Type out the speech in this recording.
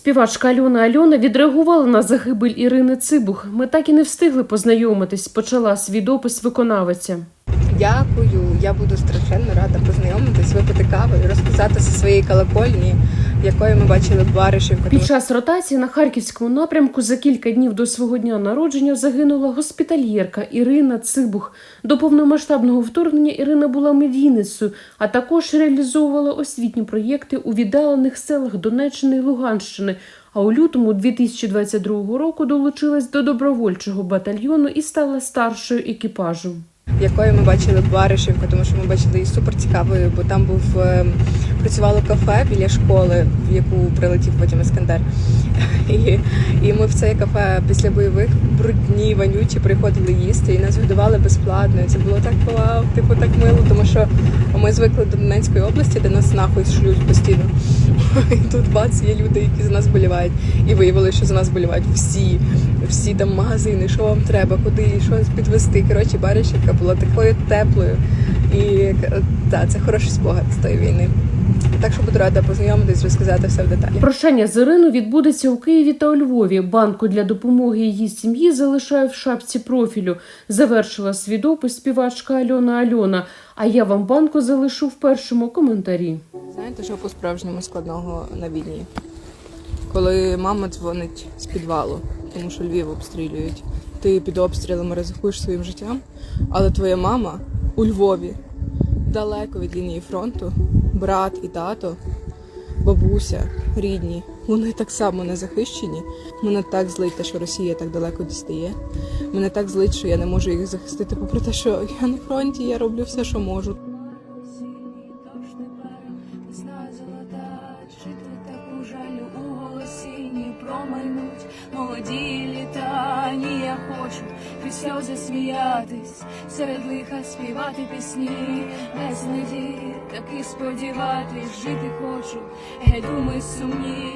Співачка Альона Альона відреагувала на загибель Ірини Цибух. Ми так і не встигли познайомитись. Почала свій допис виконавиця. Дякую, я буду страшенно рада познайомитись, випити каву і розказати зі своєї колокольні, якої ми бачили Баришівку. Під час ротації на харківському напрямку за кілька днів до свого дня народження загинула госпітальєрка Ірина Цибух. До повномасштабного вторгнення Ірина була медійницею, а також реалізовувала освітні проєкти у віддалених селах Донеччини і Луганщини. А у лютому 2022 року долучилась до добровольчого батальйону і стала старшою екіпажу. якої ми бачили Баришівку, тому що ми бачили її супер цікавою, бо там був е, працювало кафе біля школи, в яку прилетів потім Іскандер. І, і ми в це кафе після бойових брудні, вонючі приходили їсти і нас годували безплатно. І це було так вау, типу так мило, тому що ми звикли до Донецької області, де нас нахуй шлють постійно. І тут бац, є люди, які за нас болівають. І виявили, що за нас болівають всі, всі там магазини, що вам треба, куди, що підвести. Коротше, Баришівка була такою теплою. І е, так, це хороший спогад з тої війни. Так що буду рада познайомитись, розказати все в деталі. Прощання з Іриною відбудеться у Києві та у Львові. Банку для допомоги її сім'ї залишаю в шапці профілю. Завершила свій допис співачка Альона Альона. А я вам банку залишу в першому коментарі. Знаєте, що по-справжньому складного на війні? Коли мама дзвонить з підвалу, тому що Львів обстрілюють. Ти під обстрілами ризикуєш своїм життям, але твоя мама у Львові, далеко від лінії фронту, брат і тато, бабуся, рідні, вони так само не захищені. Мене так злить те, що Росія так далеко дістає. Мене так злить, що я не можу їх захистити, попри те, що я на фронті, я роблю все, що можу. Молоді Ні, я хочу крізь сльози сміятись, серед лиха співати пісні, без надії, таки сподіватись, жити хочу, геть думи сумні.